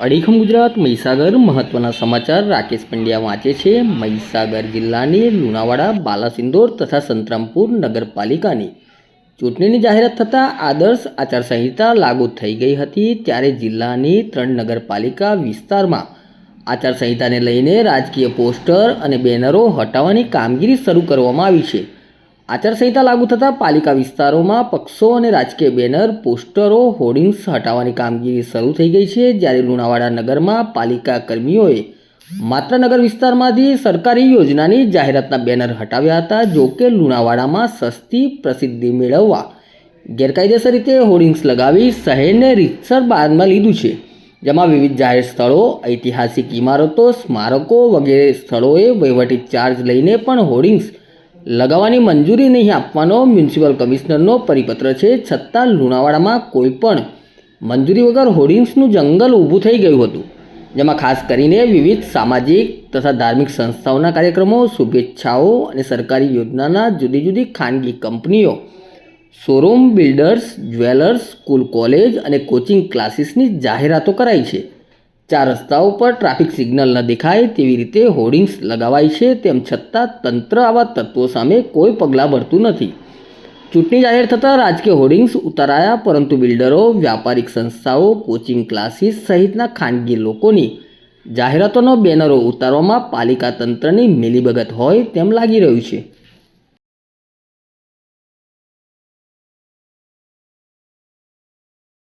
અડીખમ ગુજરાત, મહીસાગર, મહત્વના સમાચાર રાકેશ પંડ્યા વાંચે છે. મહીસાગર જિલ્લાની લુણાવાડા, બાલાસિંદોર તથા સંતરામપુર નગરપાલિકાની ચૂંટણીની જાહેરાત થતાં આદર્શ આચારસંહિતા લાગુ થઈ ગઈ હતી. ત્યારે જિલ્લાની ત્રણ નગરપાલિકા વિસ્તારમાં આચારસંહિતાને લઈને રાજકીય પોસ્ટર અને બેનરો હટાવવાની કામગીરી શરૂ કરવામાં આવી છે. આચારસંહિતા લાગુ થતાં પાલિકા વિસ્તારોમાં પક્ષો અને રાજકીય બેનર, પોસ્ટરો, હોર્ડિંગ્સ હટાવવાની કામગીરી શરૂ થઈ ગઈ છે. જ્યારે લુણાવાડા નગરમાં પાલિકા કર્મીઓએ માત્ર નગર વિસ્તારમાંથી સરકારી યોજનાની જાહેરાતના બેનર હટાવ્યા હતા. જો કે લુણાવાડામાં સસ્તી પ્રસિદ્ધિ મેળવવા ગેરકાયદેસર રીતે હોર્ડિંગ્સ લગાવી શહેરને રીતસર બાદમાં લીધું છે. જેમાં વિવિધ જાહેર સ્થળો, ઐતિહાસિક ઇમારતો, સ્મારકો વગેરે સ્થળોએ વહીવટી ચાર્જ લઈને પણ હોર્ડિંગ્સ લગાવવાની મંજૂરી નહીં આપવાનો મ્યુનિસિપલ કમિશનરનો પરિપત્ર છે. છતાં લુણાવાડામાં કોઈ પણ મંજૂરી વગર હોર્ડિંગ્સનું જંગલ ઊભું થઈ ગયું હતું, જેમાં ખાસ કરીને વિવિધ સામાજિક તથા ધાર્મિક સંસ્થાઓના કાર્યક્રમો, શુભેચ્છાઓ અને સરકારી યોજનાના જુદી જુદી ખાનગી કંપનીઓ, showroom builders, jewellers, school college અને કોચિંગ ક્લાસીસની જાહેરાતો કરાઈ છે. ચાર રસ્તાઓ પર ટ્રાફિક સિગ્નલ ન દેખાય તેવી રીતે હોર્ડિંગ્સ લગાવાય છે, તેમ છતાં તંત્ર આવા તત્વો સામે કોઈ પગલાં ભરતું નથી. ચૂંટણી જાહેર થતાં રાજકીય હોર્ડિંગ્સ ઉતારાયા, પરંતુ બિલ્ડરો, વ્યાપારિક સંસ્થાઓ, કોચિંગ ક્લાસીસ સહિતના ખાનગી લોકોની જાહેરાતોનો બેનરો ઉતારવામાં પાલિકા તંત્રની મિલીભગત હોય તેમ લાગી રહ્યું છે.